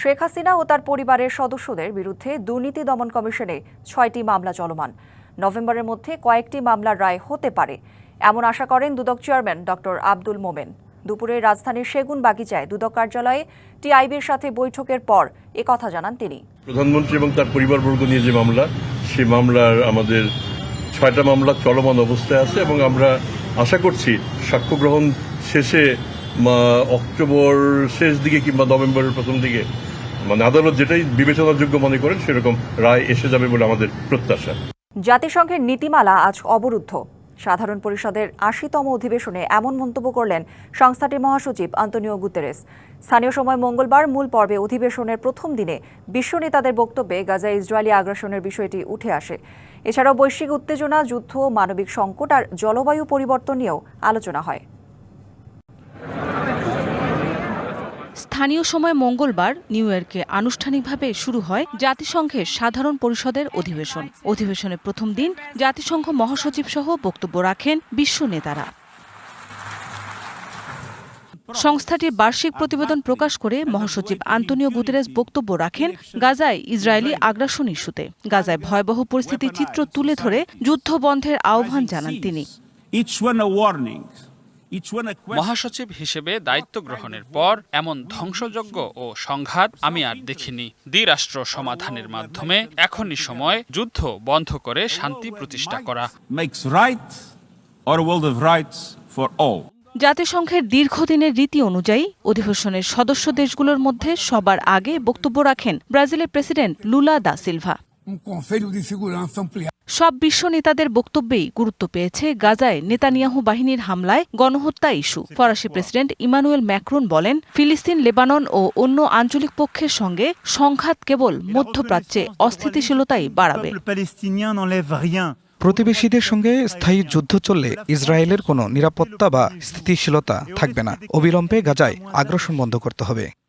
শেখ হাসিনা ও তার পরিবারের সদস্যদের বিরুদ্ধে দুর্নীতি দমন কমিশনে ছয়টি মামলা চলমান। নভেম্বরের মধ্যে কয়েকটি মামলার রায় হতে পারে, এমন আশা করেন দুদক চেয়ারম্যান ডক্টর আব্দুল মোমেন। দুপুরে রাজধানীর সেগুন বাগিচায় দুদক কার্যালয়ে টিআইবির সাথে বৈঠকের পর একথা জানান তিনি। প্রধানমন্ত্রী এবং তার পরিবারবর্গ নিয়ে যে মামলা সেই মামলার আমাদের ছয়টা মামলা চলমান অবস্থায় আছে এবং আমরা আশা করছি সাক্ষ্য গ্রহণ শেষে অক্টোবর শেষ দিকে কিংবা নভেম্বরের প্রথম দিকে মানে আদালত যেটাই বিবেচনাযোগ্য মনে করেন, সেরকম রায় এসে যাবে বলে আমাদের প্রত্যাশা। জাতিসংঘের নীতিমালা আজ অবরুদ্ধ। সাধারণ পরিষদের আশিতম অধিবেশনে এমন মন্তব্য করলেন সংস্থাটির মহাসচিব আন্তনিও গুতেরেস। স্থানীয় সময় মঙ্গলবার মূল পর্বে অধিবেশনের প্রথম দিনে বিশ্ব নেতাদের বক্তব্যে গাজা ইসরায়েলি আগ্রাসনের বিষয়টি উঠে আসে। এছাড়াও বৈশ্বিক উত্তেজনা, যুদ্ধ, মানবিক সংকট আর জলবায়ু পরিবর্তন নিয়েও আলোচনা হয়। স্থানীয় সময় মঙ্গলবার নিউ ইয়র্কে আনুষ্ঠানিকভাবে শুরু হয় জাতিসংঘের সাধারণ পরিষদের অধিবেশন। অধিবেশনের প্রথম দিন জাতিসংঘ মহাসচিব সহ বক্তব্য রাখেন বিশ্ব নেতারা। সংস্থাটির বার্ষিক প্রতিবেদন প্রকাশ করে মহাসচিব আন্তনিও গুতেরেস বক্তব্য রাখেন গাজায় ইসরায়েলি আগ্রাসন ইস্যুতে। গাজায় ভয়াবহ পরিস্থিতির চিত্র তুলে ধরে যুদ্ধ বন্ধের আহ্বান জানান তিনি। মহাসচিব হিসেবে দায়িত্ব গ্রহণের পর এমন ধ্বংসযজ্ঞ ও সংঘাত আমি আর দেখিনি। দ্বিরাষ্ট্র সমাধানের মাধ্যমে এখনই সময় যুদ্ধ বন্ধ করে শান্তি প্রতিষ্ঠা করা. জাতিসংঘের দীর্ঘদিনের রীতি অনুযায়ী অধিবেশনের সদস্য দেশগুলোর মধ্যে সবার আগে বক্তব্য রাখেন ব্রাজিলের প্রেসিডেন্ট লুলা দা সিলভা। সব বিশ্ব নেতাদের বক্তব্যেই গুরুত্ব পেয়েছে গাজায় নেতানিয়াহু বাহিনীর হামলায় গণহত্যা ইস্যু। ফরাসি প্রেসিডেন্ট ইমানুয়েল ম্যাক্রন বলেন ফিলিস্তিন লেবানন ও অন্য আঞ্চলিক পক্ষের সঙ্গে সংঘাত কেবল মধ্যপ্রাচ্যে অস্থিতিশীলতাই বাড়াবে. প্রতিবেশীদের সঙ্গে স্থায়ী যুদ্ধ চললে ইসরায়েলের কোনো নিরাপত্তা বা স্থিতিশীলতা থাকবে না। অবিলম্বে গাজায় আগ্রাসন বন্ধ করতে হবে।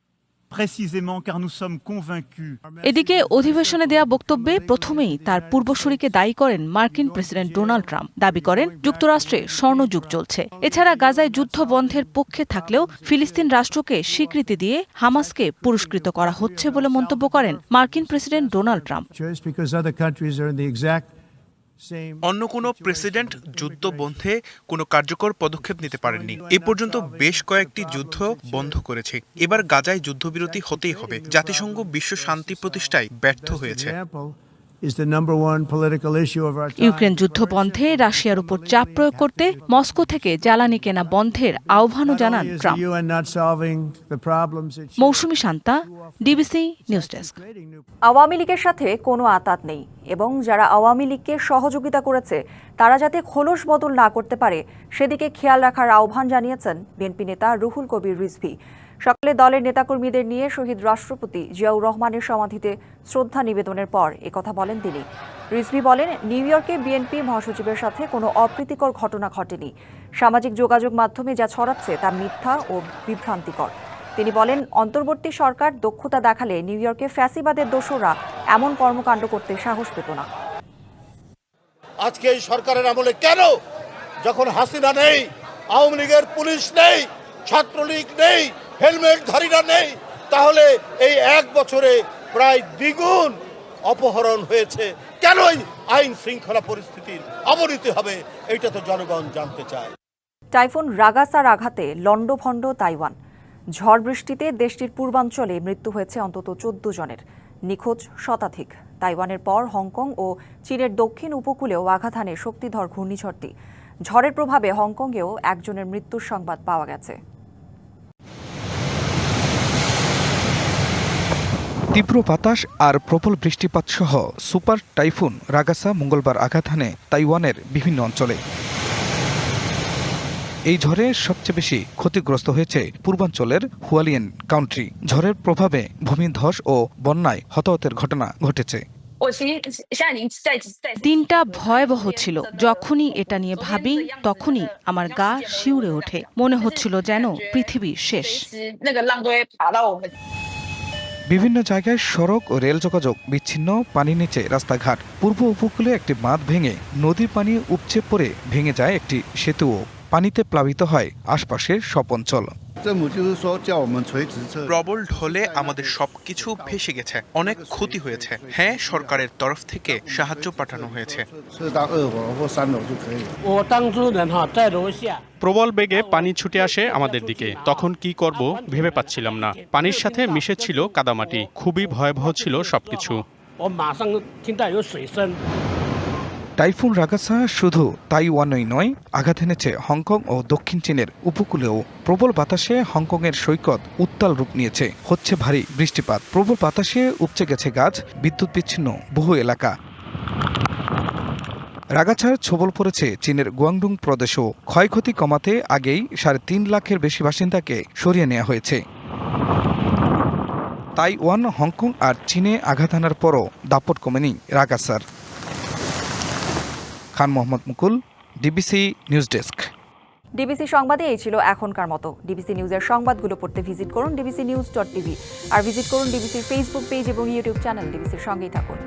Précisément car nous sommes convaincus. এদিকে অধিবেশনে দেয়া বক্তব্যে প্রথমেই তার পূর্বসূরিকে দায়ী করেন মার্কিন প্রেসিডেন্ট ডোনাল্ড ট্রাম্প। দাবি করেন যুক্তরাষ্ট্রে স্বর্ণযুগ চলছে। এছাড়া গাজায় যুদ্ধ বন্ধের পক্ষে থাকলেও ফিলিস্তিন রাষ্ট্রকে স্বীকৃতি দিয়ে হামাসকে পুরস্কৃত করা হচ্ছে বলে মন্তব্য করেন মার্কিন প্রেসিডেন্ট ডোনাল্ড ট্রাম্প। অন্য কোনো প্রেসিডেন্ট যুদ্ধ বন্ধে কোনো কার্যকর পদক্ষেপ নিতে পারেননি। এ পর্যন্ত বেশ কয়েকটি যুদ্ধ বন্ধ করেছে। এবার গাজায় যুদ্ধবিরতি হতেই হবে। জাতিসংঘ বিশ্ব শান্তি প্রতিষ্ঠায় ব্যর্থ হয়েছে। Example is the number one political issue of our time. Ukraine যুদ্ধ বন্ধে রাশিয়ার উপর চাপ প্রয়োগ করতে মস্কো থেকে জ্বালানি কেনা বন্ধের আহ্বানও জানান Trump. Mousumi Shanta DBC news desk Awami লীগের সাথে কোনো আতাত নেই এবং যারা আওয়ামী লীগকে সহযোগিতা করেছে তারা যাতে খোলস বদল না করতে পারে সেদিকে খেয়াল রাখার আহ্বান জানিয়েছেন বিএনপি নেতা রুহুল কবির রিজভি। সকালে দলের নেতাকর্মীদের নিয়ে শহীদ রাষ্ট্রপতি জিয়াউর রহমানের সমাধিতে শ্রদ্ধা নিবেদনের পর একথা বলেন তিনি। রিজভি বলেন, নিউ ইয়র্কে বিএনপি মহাসচিবের সাথে কোনো অপ্রীতিকর ঘটনা ঘটেনি। সামাজিক যোগাযোগ মাধ্যমে যা ছড়াচ্ছে তা মিথ্যা ও বিভ্রান্তিকর। তিনি বলেন, অন্তর্বর্তী সরকার দক্ষতা দেখালে নিউ ইয়র্কে ফ্যাসিবাদের দোষরা এমন কর্মকাণ্ড করতে সাহস পেত না। আজকে এই সরকারের আমলে কেন যখন হাসিনা নেই, আওয়ামী লীগের পুলিশ নেই, ছাত্রলীগ নেই হেলমেটধারীরা নেই, তাহলে এই এক বছরে প্রায় দ্বিগুণ অপহরণ হয়েছে। কেন এই আইন শৃঙ্খলা পরিস্থিতির অবনতি হবে এটা তো জনগণ জানতে চায়। টাইফুন রাগাসার আঘাতে লণ্ডভণ্ড তাইওয়ান। ঝড় বৃষ্টিতে দেশটির পূর্বাঞ্চলে মৃত্যু হয়েছে অন্তত চোদ্দ জনের। নিখোঁজ শতাধিক। তাইওয়ানের পর হংকং ও চীনের দক্ষিণ উপকূলেও আঘাত হানে শক্তিধর ঘূর্ণিঝড়টি। ঝড়ের প্রভাবে হংকংয়েও একজনের মৃত্যুর সংবাদ পাওয়া গেছে। তীব্র বাতাস আর প্রবল বৃষ্টিপাত সহ সুপার টাইফুন, রাগাসা, মঙ্গলবার আঘাত হানে তাইওয়ানের বিভিন্ন অঞ্চলে। এই ঝড়ে সবচেয়ে বেশি ক্ষতিগ্রস্ত হয়েছে পূর্বাঞ্চলের হুয়ালিয়েন কাউন্ট্রি। ঝড়ের প্রভাবে ভূমিধস ও বন্যায় হতাহতের ঘটনা ঘটেছে। দিনটা ভয়াবহ ছিল। যখনই এটা নিয়ে ভাবি, তখনই আমার গা শিউরে ওঠে। মনে হচ্ছিল যেন পৃথিবী শেষ। বিভিন্ন জায়গায় সড়ক ও রেল যোগাযোগ বিচ্ছিন্ন পানি নিচে রাস্তাঘাট। পূর্ব উপকূলে একটি বাঁধ ভেঙে নদীর পানি উপচে পড়ে ভেঙে যায় একটি সেতুও। পানিতে প্লাবিত হয় আশপাশের সব অঞ্চল। প্রবল ঢলে আমাদের সব কিছু ভেসে গেছে অনেক ক্ষতি হয়েছে। হ্যাঁ সরকারের তরফ থেকে সাহায্য পাঠানো হয়েছে। প্রবল বেগে পানি ছুটে আসে আমাদের দিকে তখন কি করব ভেবে পাচ্ছিলাম না পানির সাথে মিশে ছিল কাদামাটি খুবই ভয়াবহ ছিল সবকিছু টাইফুন রাগাসা শুধু তাইওয়ানই নয়, আঘাত এনেছে হংকং ও দক্ষিণ চীনের উপকূলেও। প্রবল বাতাসে হংকংয়ের সৈকত উত্তাল রূপ নিয়েছে। হচ্ছে ভারী বৃষ্টিপাত। প্রবল বাতাসে উপচে গেছে গাছ, বিদ্যুৎ বিচ্ছিন্ন, বহু এলাকা। রাগাছার ছবল পড়েছে চীনের গুয়াংডুং প্রদেশও। ক্ষয়ক্ষতি কমাতে আগেই সাড়ে তিন লাখের বেশি বাসিন্দাকে সরিয়ে নেওয়া হয়েছে। তাইওয়ান, হংকং আর চীনে আঘাত আনার পরও দাপট কমেনি রাগাসার Khan Mohammad Mukul, DBC news desk. DBC সংবাদে এই ছিল এখনকার মতো। ডিবিসি নিউজের সংবাদগুলো পড়তে ভিজিট করুন ডিবিসি নিউজ ডট টিভি। আর ভিজিট করুন ডিবিসির ফেসবুক পেজ এবং ইউটিউব চ্যানেল ডিবিসির সঙ্গেই থাকুন।